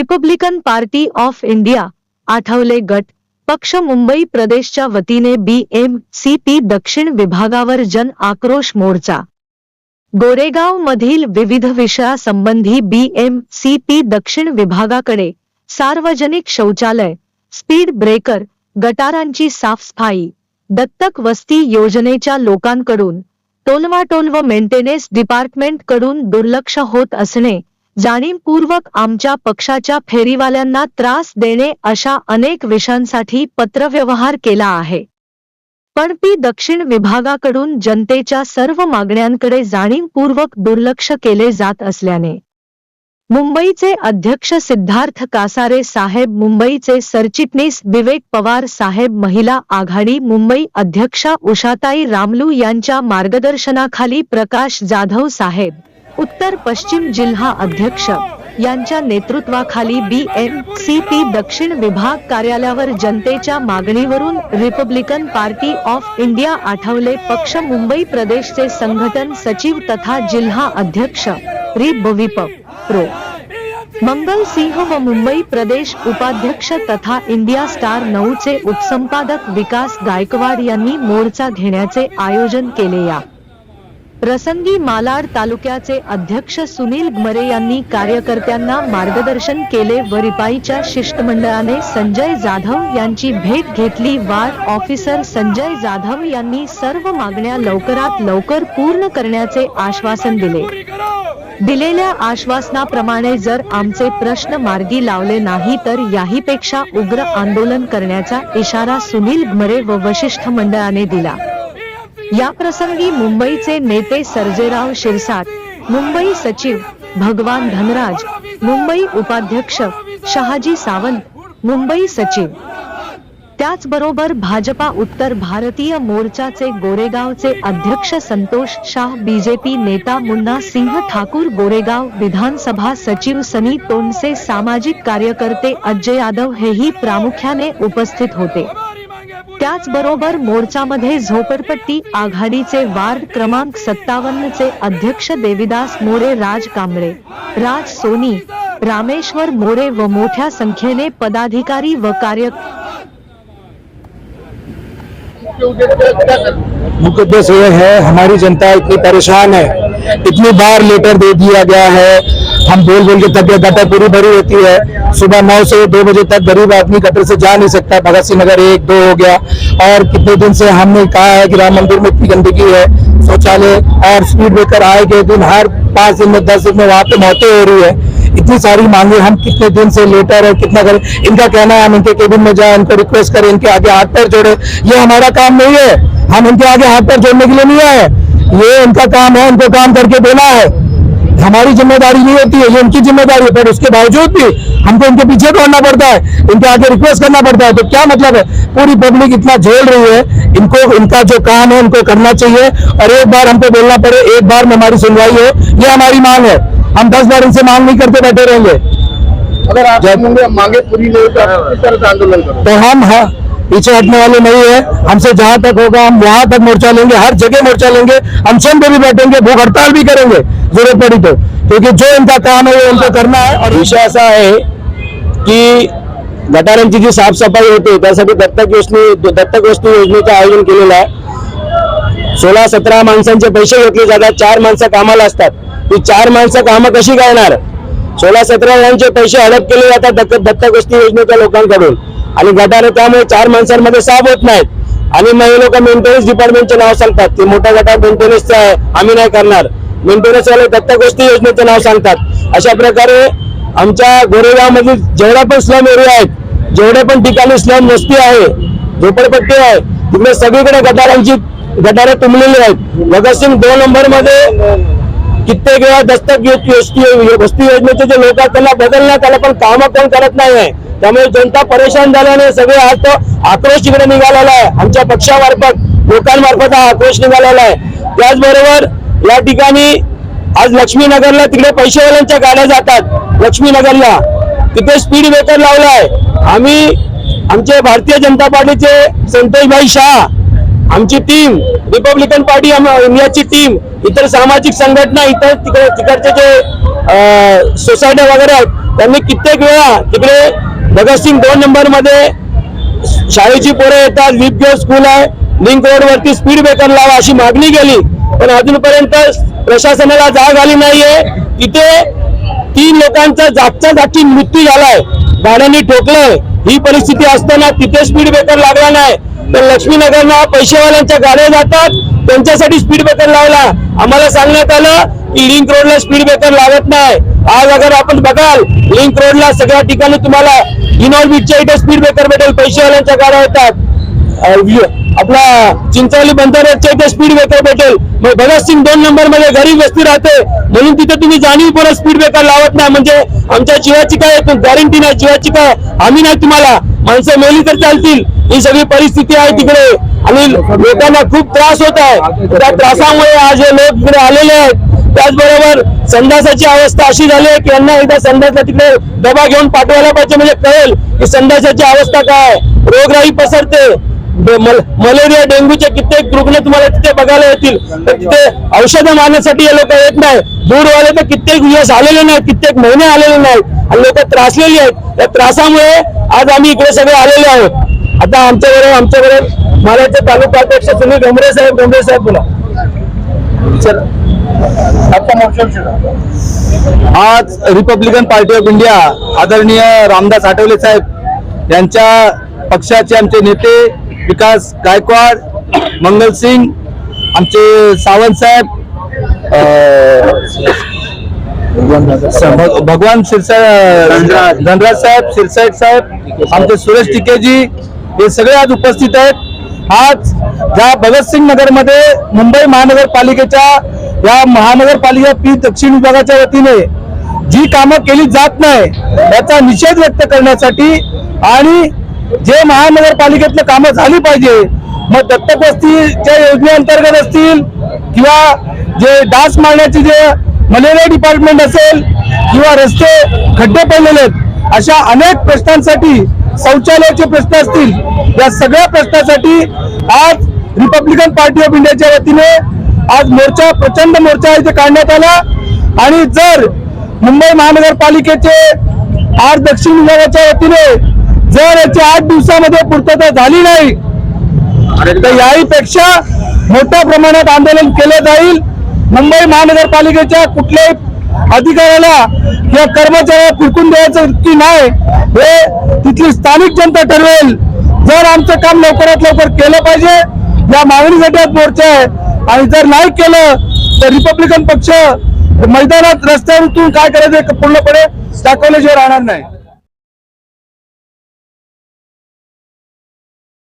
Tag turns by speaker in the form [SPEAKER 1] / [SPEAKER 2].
[SPEAKER 1] Republican party of India Athawale गट पक्ष मुंबई प्रदेशच्या वतीने बी एम सी पी दक्षिण विभागावर जन आक्रोश मोर्चा. गोरेगाव मधील विविध विषयासंबंधी बी एम सी पी दक्षिण विभागाकडे सार्वजनिक शौचालय स्पीड ब्रेकर गटारांची साफसफाई दत्तक वस्ती योजनेच्या लोकांकडून टोलवाटोल व मेंटेनन्स डिपार्टमेंटकडून दुर्लक्ष होत असणे जाणीवपूर्वक आमच्या पक्षाच्या फेरीवाल्यांना त्रास देणे अशा अनेक विषयांसाठी पत्रव्यवहार केला आहे. पण पी दक्षिण विभागाकडून जनतेच्या सर्व मागण्यांकडे जाणीवपूर्वक दुर्लक्ष केले जात असल्याने. मुंबईचे अध्यक्ष सिद्धार्थ कासारे साहेब मुंबईचे सरचिटणीस विवेक पवार साहेब महिला आघाडी मुंबई अध्यक्षा उषाताई रामलू यांच्या मार्गदर्शनाखाली प्रकाश जाधव साहेब. उत्तर पश्चिम जिल्हा अध्यक्ष यांच्या नेतृत्वाखाली बी एम सी पी दक्षिण विभाग कार्यालयावर जनतेच्या मागणीवरून Republican party of India Athawale पक्ष मुंबई प्रदेशचे संघटन सचिव तथा जिल्हा अध्यक्ष रिबविप प्रो. मंगल सिंह व मुंबई प्रदेश उपाध्यक्ष तथा इंडिया स्टार नऊचे उपसंपादक विकास गायकवाड यांनी मोर्चा घेण्याचे आयोजन केले या प्रसंगी मालाड तालुक्याचे अध्यक्ष सुनील गमरे यांनी कार्यकर्त्यांना मार्गदर्शन केले व रिपाईच्या शिष्टमंडळाने संजय जाधव यांची भेट घेतली. वार ऑफिसर संजय जाधव यांनी सर्व मागण्या लवकरात लवकर पूर्ण करण्याचे आश्वासन दिले. दिलेल्या आश्वासनाप्रमाणे जर आमचे प्रश्न मार्गी लावले नाही तर याहीपेक्षा उग्र आंदोलन करण्याचा इशारा सुनील गमरे व वशिष्ठ मंडळाने दिला. या प्रसंगी मुंबईचे नेते सर्जेराव शिरसाट मुंबई सचिव भगवान धनराज मुंबई उपाध्यक्ष शहाजी सावंत मुंबई सचिव. त्याचबरोबर भाजपा उत्तर भारतीय मोर्चाचे गोरेगावचे अध्यक्ष संतोष शाह बीजेपी नेता मुन्ना सिंह ठाकूर गोरेगाव विधानसभा सचिव सनी तोंडसे सामाजिक कार्यकर्ते अजय यादव हेही प्रामुख्याने उपस्थित होते. त्याचबरोबर मोर्चामध्ये झोपडपट्टी आघाडीचे वार्ड क्रमांक सत्तावन्न चे अध्यक्ष देविदास मोरे राज कांबळे राज सोनी रामेश्वर मोरे व मोठ्या संख्येने पदाधिकारी व कार्य
[SPEAKER 2] उद्देश्य ये है, हमारी जनता इतनी परेशान है। इतनी बार लेटर दे दिया गया है। हम बोल बोल के तबियत गटर पूरी भरी होती है। सुबह नौ से दो बजे तक गरीब आदमी गटर से जा नहीं सकता। भगत सिंह नगर एक, दो हो गया। और कितने दिन से हमने कहा है कि राम मंदिर में इतनी गंदगी है। शौचालय और स्पीड ब्रेकर आए गए दिन, हर पाँच दिन में, दस दिन में वहाँ पे मौतें हो रही है। इतनी सारी मांगे, हम कितने दिन से लेटर है, कितना करें, इनका कहना है हम इनके केबिन में जाए, इनको रिक्वेस्ट करें, इनके आगे हाथ पैर जोड़े। ये हमारा काम नहीं है। हम इनके आगे हाथ पैर जोड़ने के लिए नहीं आए ये इनका काम है, इनको काम करके देना है। हमारी ज़िम्मेदारी नहीं होती है, ये इनकी ज़िम्मेदारी है, पर उसके बावजूद भी हमको इनके पीछे दौड़ना पड़ता है, इनके आगे रिक्वेस्ट करना पड़ता है। तो क्या मतलब है? पूरी पब्लिक इतना झेल रही है, इनको, इनका जो काम है उनको करना चाहिए, और एक बार हमको बोलना पड़े, एक बार में हमारी सुनवाई हो, ये हमारी मांग है। हम दस बार इनसे मांग नहीं करते बैठे रहेंगे।
[SPEAKER 3] अगर आप मांगे मांगे पूरी नहीं तो आंदोलन
[SPEAKER 2] तो हम हाँ, पीछे हटने वाले नहीं है। हमसे जहाँ तक होगा हम वहाँ तक मोर्चा लेंगे हर जगह मोर्चा लेंगे। अनशन पे भी बैठेंगे भूख हड़ताल भी करेंगे ज़रूरत पड़ी तो। क्योंकि जो इनका काम है वो उनको करना है और विषय ऐसा है की गटारांची जी साफसफाई होते त्यासाठी दत्तक योजने दत्तक वस्तू योजनेचं आयोजन केलेलं आहे सोळा सतरा माणसांचे पैसे घेतले जातात चार माणसं कामाला असतात. ती चार माणसं कामं कशी करणार? सोळा सतरा जणांचे पैसे हडप केले जातात दत्त गोष्टी योजनेच्या लोकांकडून. आणि गटाने त्यामुळे चार माणसांमध्ये साफ होत नाहीत. आणि मग हे लोक मेंटेनन्स डिपार्टमेंटचे नाव सांगतात. ते मोठा गटा मेंटेनन्सचं आहे आम्ही नाही करणार. मेंटेनन्स वाले दत्तक वस्ती योजनेचं नाव सांगतात. अशा प्रकारे आमच्या गोरेगावमधील जेवढ्या पण स्लम एरिया आहेत जेवढे पण ठिकाणी स्लम वस्ती आहे झोपडपट्टी आहे तिकडे सगळीकडे गटारांची गटारे तुंबलेले आहेत. भगतसिंग दोन नंबरमध्ये कित्येक वेळा दस्तक यो- वस्ती योजनेचे जे लोक आहेत त्यांना बदलण्यात आलं पण कामं कोण करत नाही त्यामुळे जनता परेशान झाल्याने सगळे आज तो आक्रोश तिकडे निघालेला आहे. आमच्या पक्षामार्फत लोकांमार्फत हा आक्रोश निघालेला आहे. त्याचबरोबर या ठिकाणी आज लक्ष्मीनगरला तिकडे पैसेवाल्यांच्या गाड्या जातात. लक्ष्मीनगरला. तिथे स्पीड ब्रेकर लावलाय. आम्ही आमचे भारतीय जनता पार्टीचे संतोषभाई शाह आमची टीम रिपब्लिकन पार्टी इंडियाची टीम इतर सामाजिक संघटना इतर तिकडे तिकडचे जे सोसायट्या वगैरे आहेत त्यांनी कित्येक वेळा तिकडे भगतसिंग दोन नंबरमध्ये शाळेची पोरं येतात लिप गेअर स्कूल आहे लिंक रोडवरती स्पीड ब्रेकर लावा अशी मागणी केली. पण अजूनपर्यंत प्रशासनाला जाग आली नाहीये. तिथे तीन लोकांचा जागच्या जागी मृत्यू झालाय. गाड्यांनी ठोकलंय. ही परिस्थिती असताना तिथे स्पीड ब्रेकर लागला नाही. तर लक्ष्मीनगरला पैसेवाल्यांच्या गाड्या जातात. त्यांच्यासाठी स्पीड ब्रेकर लावला. आम्हाला सांगण्यात आलं की लिंक रोडला स्पीड ब्रेकर लागत नाही. आज अगर आपण बघाल लिंक रोडला सगळ्या ठिकाणी तुम्हाला इनॉर्बिटच्या इथे स्पीड ब्रेकर भेटेल पैसेवाल्यांच्या गाड्या येतात आपला चिंचवली बंदराच्या इथे स्पीड ब्रेकर भेटेल. मग भगतसिंग दोन नंबरमध्ये गरीब वस्ती राहते. म्हणून तिथे तुम्ही जाणीवपूर्वक स्पीड ब्रेकर लावत नाही. म्हणजे आमच्या जीवाची काय गॅरंटी नाही. जीवाची काय आम्ही नाही तुम्हाला. माणसं मेली तर चालतील. ही सगळी परिस्थिती आहे तिकडे. आणि लोकांना खूप त्रास होत आहे. त्या त्रासामुळे आज हे लोक इकडे आलेले आहेत. त्याचबरोबर संडासाची अवस्था अशी झाली आहे की यांना एकदा संडासला तिकडे डबा घेऊन पाठवायला पाहिजे. म्हणजे कळेल की संडासाची अवस्था काय रोगराई पसरते. मल- मलेरिया डेंग्यूचे कित्येक रुग्ण तुम्हाला तिथे बघायला येतील. तर तिथे औषधं मारण्यासाठी हे लोक येत नाही. दूरवाले तर कित्येक दिवस आलेले नाहीत कित्येक महिने आलेले नाहीत. आणि लोक त्रासलेली आहेत. त्या त्रासामुळे आज आम्ही इकडे सगळे आलेले आहोत. आता आमच्याबरोबर आमच्याबरोबर मालाचे तालुका अध्यक्ष सुनील गमरे साहेब गमरे साहेब बोला. आज रिपब्लिकन पार्टी ऑफ इंडिया आदरणीय रामदास आठवले साहेब यांच्या पक्षाचे आमचे नेते विकास गायकवाड मंगलसिंग आमचे सावंत साहेब भगवान भगवान शिरसाट धनराज साहेब शिरसाट साहेब आमचे सुरेश टिकेजी हे सगळे आज उपस्थित आहेत. आज ज्या भगतसिंग नगरमध्ये मुंबई महानगरपालिकेच्या या महानगरपालिका पी दक्षिण विभागाच्या वतीने जी कामं केली जात नाही याचा निषेध व्यक्त करण्यासाठी आणि जे महानगरपालिकेतलं कामं झाली पाहिजे मग दत्तक वस्तीच्या योजनेअंतर्गत असतील किंवा जे डास मारण्याचे जे मलेरिया डिपार्टमेंट असेल किंवा रस्ते खड्डे पडलेले आहेत अशा अनेक प्रश्नांसाठी शौचालयाचे प्रश्न असतील या सगळ्या प्रश्नासाठी आज रिपब्लिकन पार्टी ऑफ इंडियाच्या वतीने आज मोर्चा प्रचंड मोर्चा इथे काढण्यात आला. आणि जर मुंबई महानगरपालिकेचे आज दक्षिण विभागाच्या वतीने जर याची आठ दिवसामध्ये पूर्तता झाली नाही तर याहीपेक्षा मोठ्या प्रमाणात आंदोलन केलं जाईल. मुंबई महानगरपालिकेच्या कुठल्याही अधिकाऱ्याला किंवा कर्मचाऱ्याला फिरकून द्यायचं की नाही हे तिथली स्थानिक जनता ठरवेल. जर आमचं काम लवकरात लवकर केलं पाहिजे या मागणीसाठी आज मोर्चा आहे. आणि जर नाही केलं तर रिपब्लिकन पक्ष मैदानात रस्त्यावर काय करायचं पूर्णपणे दाखवल्याशिवाय राहणार नाही.